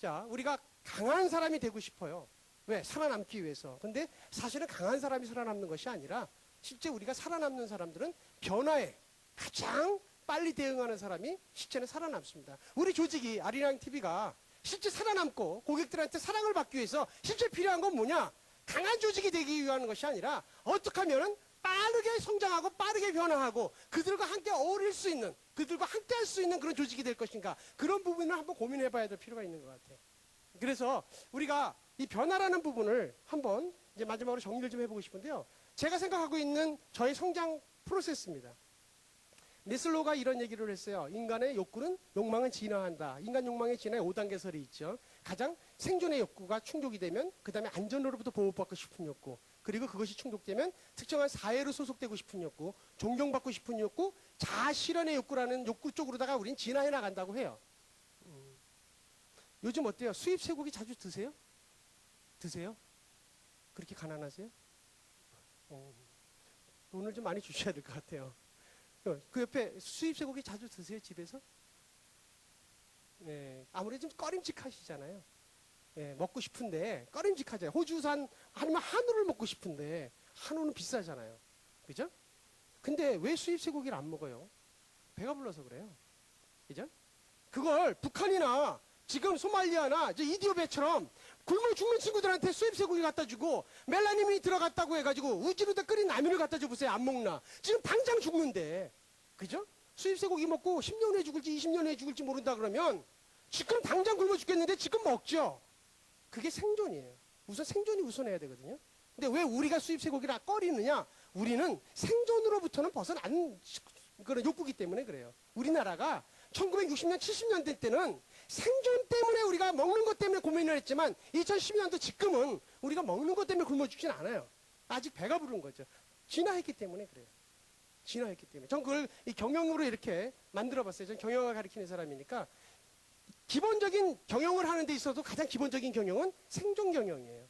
자, 우리가 강한 사람이 되고 싶어요. 왜? 살아남기 위해서. 근데 사실은 강한 사람이 살아남는 것이 아니라 실제 우리가 살아남는 사람들은 변화에 가장 빨리 대응하는 사람이 실제는 살아남습니다. 우리 조직이 아리랑 TV가 실제 살아남고 고객들한테 사랑을 받기 위해서 실제 필요한 건 뭐냐? 강한 조직이 되기 위한 것이 아니라 어떻게 하면은 빠르게 성장하고 빠르게 변화하고 그들과 함께 어울릴 수 있는 그들과 함께 할 수 있는 그런 조직이 될 것인가 그런 부분을 한번 고민해 봐야 될 필요가 있는 것 같아요. 그래서 우리가 이 변화라는 부분을 한번 이제 마지막으로 정리를 좀 해보고 싶은데요. 제가 생각하고 있는 저의 성장 프로세스입니다. 메슬로가 이런 얘기를 했어요. 인간의 욕구는 욕망은 진화한다. 인간 욕망의 진화에 5단계 설이 있죠. 가장 생존의 욕구가 충족이 되면 그 다음에 안전으로부터 보호받고 싶은 욕구 그리고 그것이 충족되면 특정한 사회로 소속되고 싶은 욕구 존경받고 싶은 욕구 자아실현의 욕구라는 욕구 쪽으로다가 우린 진화해 나간다고 해요. 음. 요즘 어때요? 수입 쇠고기 자주 드세요? 드세요? 그렇게 가난하세요? 어, 돈을 좀 많이 주셔야 될 것 같아요. 어, 그 옆에 수입 쇠고기 자주 드세요 집에서? 네, 아무래도 좀 꺼림직하시잖아요. 예, 먹고 싶은데 꺼림직하잖아요. 호주산 아니면 한우를 먹고 싶은데 한우는 비싸잖아요. 그죠? 근데 왜 수입 쇠고기를 안 먹어요? 배가 불러서 그래요. 그죠? 그걸 북한이나 지금 소말리아나 이디오베처럼 굶어 죽는 친구들한테 수입 쇠고기 갖다 주고 멜라님이 들어갔다고 해가지고 우지로다 끓인 라면을 갖다 줘 보세요. 안 먹나? 지금 당장 죽는데. 그죠? 수입 쇠고기 먹고 10년 후에 죽을지 20년 후에 죽을지 모른다 그러면 지금 당장 굶어 죽겠는데 지금 먹죠. 그게 생존이에요. 우선 생존이 우선해야 되거든요. 근데 왜 우리가 수입 쇠고기를 꺼리느냐? 우리는 생존으로부터는 벗어난 그런 욕구기 때문에 그래요. 우리나라가 1960년, 70년대 때는 생존 때문에 우리가 먹는 것 때문에 고민을 했지만 2012년도 지금은 우리가 먹는 것 때문에 굶어 죽진 않아요. 아직 배가 부른 거죠. 진화했기 때문에 그래요. 진화했기 때문에. 전 그걸 이 경영으로 이렇게 만들어 봤어요. 전 경영을 가리키는 사람이니까 기본적인 경영을 하는 데 있어서 가장 기본적인 경영은 생존 경영이에요.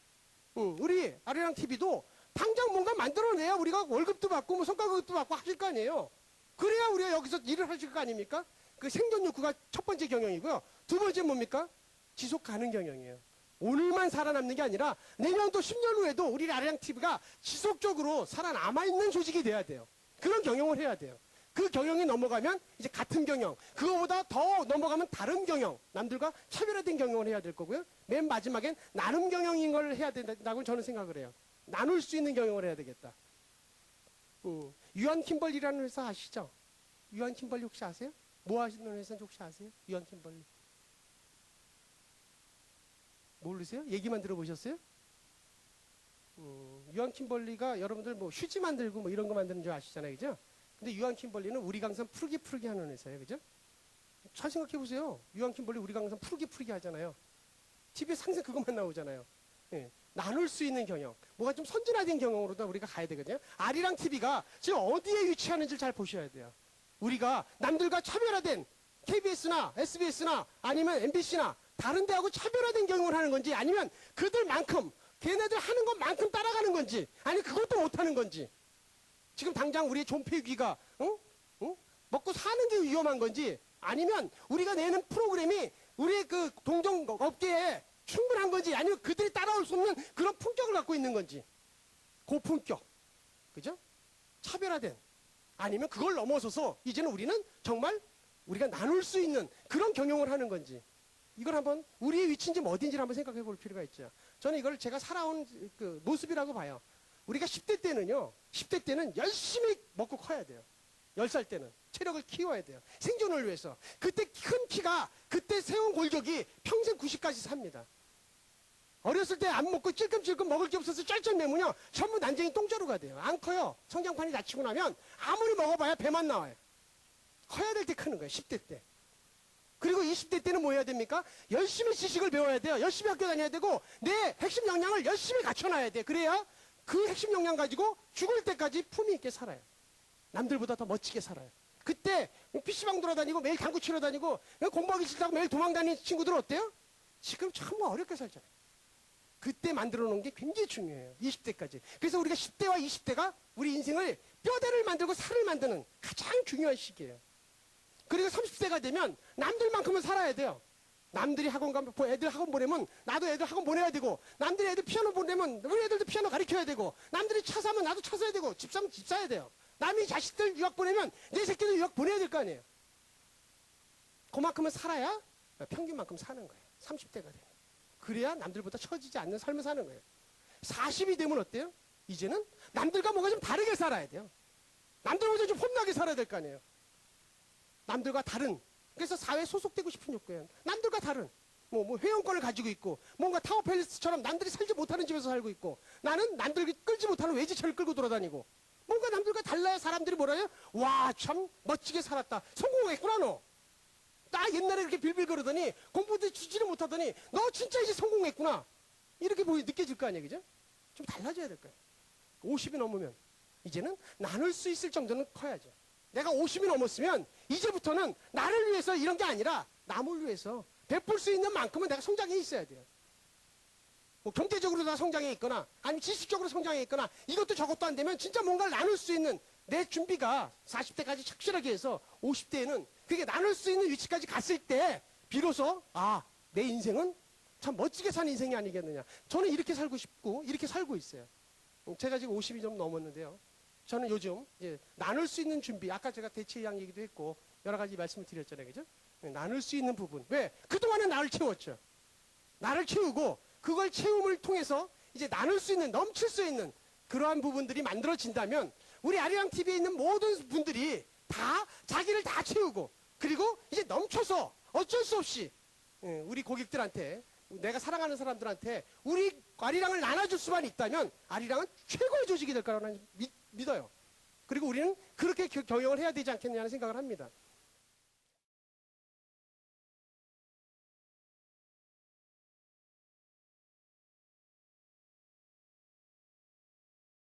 응, 우리 아리랑 TV도 당장 뭔가 만들어내야 우리가 월급도 받고 뭐 성과급도 받고 하실 거 아니에요. 그래야 우리가 여기서 일을 하실 거 아닙니까? 그 생존 욕구가 첫 번째 경영이고요. 두 번째 뭡니까? 지속 가능 경영이에요. 오늘만 살아남는 게 아니라 내년도 10년 후에도 우리 아리랑 TV가 지속적으로 살아남아 있는 조직이 돼야 돼요. 그런 경영을 해야 돼요. 그 경영이 넘어가면 이제 같은 경영, 그거보다 더 넘어가면 다른 경영, 남들과 차별화된 경영을 해야 될 거고요. 맨 마지막엔 나눔 경영인 걸 해야 된다고 저는 생각을 해요. 나눌 수 있는 경영을 해야 되겠다. 음, 유한 킴벌리라는 회사 아시죠? 유한 킴벌리 혹시 아세요? 뭐 하시는 회사인지 혹시 아세요? 유한 킴벌리. 모르세요? 얘기만 들어보셨어요? 음, 유한 킴벌리가 여러분들 뭐 휴지 만들고 뭐 이런 거 만드는 줄 아시잖아요. 그죠? 근데 유한 킴벌리는 우리 강산 푸르기 푸르기 하는 회사예요. 그죠? 잘 생각해 보세요. 유한 킴벌리 우리 강산 푸르기 푸르기 하잖아요. TV에 항상 그것만 나오잖아요. 예, 나눌 수 있는 경영. 뭐가 좀 선진화된 경영으로도 우리가 가야 되거든요. 아리랑 TV가 지금 어디에 위치하는지 잘 보셔야 돼요. 우리가 남들과 차별화된 KBS나 SBS나 아니면 MBC나 다른 데하고 차별화된 경영을 하는 건지 아니면 그들만큼 걔네들 하는 것만큼 따라가는 건지 아니 그것도 못하는 건지 지금 당장 우리의 존폐귀가 어? 어? 먹고 사는 게 위험한 건지 아니면 우리가 내는 프로그램이 우리의 그 동종 업계에 충분한 건지 아니면 그들이 따라올 수 없는 그런 품격을 갖고 있는 건지 고품격 그죠? 차별화된 아니면 그걸 넘어서서 이제는 우리는 정말 우리가 나눌 수 있는 그런 경영을 하는 건지 이걸 한번 우리의 위치인지 어딘지를 한번 생각해 볼 필요가 있죠. 저는 이걸 제가 살아온 그 모습이라고 봐요. 우리가 10대 때는요, 10대 때는 열심히 먹고 커야 돼요. 10살 때는. 체력을 키워야 돼요. 생존을 위해서. 그때 큰 키가, 그때 세운 골격이 평생 90까지 삽니다. 어렸을 때 안 먹고 찔끔찔끔 먹을 게 없어서 쩔쩔매면요, 전부 난쟁이 똥자루가 돼요. 안 커요. 성장판이 낮추고 나면 아무리 먹어봐야 배만 나와요. 커야 될 때 크는 거예요, 10대 때. 그리고 20대 때는 뭐 해야 됩니까? 열심히 지식을 배워야 돼요. 열심히 학교 다녀야 되고, 내 핵심 역량을 열심히 갖춰놔야 돼. 그래야 그 핵심 역량 가지고 죽을 때까지 품위 있게 살아요. 남들보다 더 멋지게 살아요. 그때 PC방 돌아다니고 매일 당구 치러 다니고 공부하기 싫다고 매일 도망 다니는 친구들 은 어때요? 지금 정말 어렵게 살잖아요. 그때 만들어 놓은 게 굉장히 중요해요. 20대까지. 그래서 우리가 10대와 20대가 우리 인생을 뼈대를 만들고 살을 만드는 가장 중요한 시기예요. 그리고 30대가 되면 남들만큼은 살아야 돼요. 남들이 학원 가면 뭐 애들 학원 보내면 나도 애들 학원 보내야 되고 남들이 애들 피아노 보내면 우리 애들도 피아노 가르쳐야 되고 남들이 차 사면 나도 차 사야 되고 집 사면 집 사야 돼요. 남이 자식들 유학 보내면 내 새끼들 유학 보내야 될 거 아니에요. 그만큼은 살아야 평균만큼 사는 거예요. 30대가 되면. 그래야 남들보다 처지지 않는 삶을 사는 거예요. 40이 되면 어때요? 이제는 남들과 뭔가 좀 다르게 살아야 돼요. 남들보다 좀 폼나게 살아야 될 거 아니에요. 남들과 다른. 그래서 사회에 소속되고 싶은 욕구예요. 남들과 다른. 뭐, 뭐 회원권을 가지고 있고 뭔가 타워팰리스처럼 남들이 살지 못하는 집에서 살고 있고 나는 남들이 끌지 못하는 외제차를 끌고 돌아다니고 뭔가 남들과 달라야 사람들이 뭐라요? 와, 참 멋지게 살았다. 성공했구나, 너. 나 옛날에 그렇게 빌빌 거르더니 공부도 주지를 못하더니 너 진짜 이제 성공했구나. 이렇게 보이, 느껴질 거 아니에요, 그죠? 좀 달라져야 될 거예요. 50이 넘으면 이제는 나눌 수 있을 정도는 커야죠. 내가 50이 넘었으면 이제부터는 나를 위해서 이런 게 아니라 남을 위해서 베풀 수 있는 만큼은 내가 성장해 있어야 돼요. 뭐 경제적으로 다 성장해 있거나 아니면 지식적으로 성장해 있거나 이것도 저것도 안 되면 진짜 뭔가를 나눌 수 있는 내 준비가 40대까지 착실하게 해서 50대에는 그게 나눌 수 있는 위치까지 갔을 때 비로소 아 내 인생은 참 멋지게 산 인생이 아니겠느냐. 저는 이렇게 살고 싶고 이렇게 살고 있어요. 음, 제가 지금 50이 좀 넘었는데요 저는 요즘 이제 나눌 수 있는 준비 아까 제가 대체양 얘기도 했고 여러 가지 말씀을 드렸잖아요. 그죠? 네, 나눌 수 있는 부분. 왜? 그동안에 나를 채웠죠. 나를 채우고 그걸 채움을 통해서 이제 나눌 수 있는 넘칠 수 있는 그러한 부분들이 만들어진다면 우리 아리랑 TV에 있는 모든 분들이 다 자기를 다 채우고 그리고 이제 넘쳐서 어쩔 수 없이 예, 우리 고객들한테 내가 사랑하는 사람들한테 우리 아리랑을 나눠줄 수만 있다면 아리랑은 최고의 조직이 될 거라고 믿, 믿어요. 그리고 우리는 그렇게 겨- 경영을 해야 되지 않겠냐는 생각을 합니다.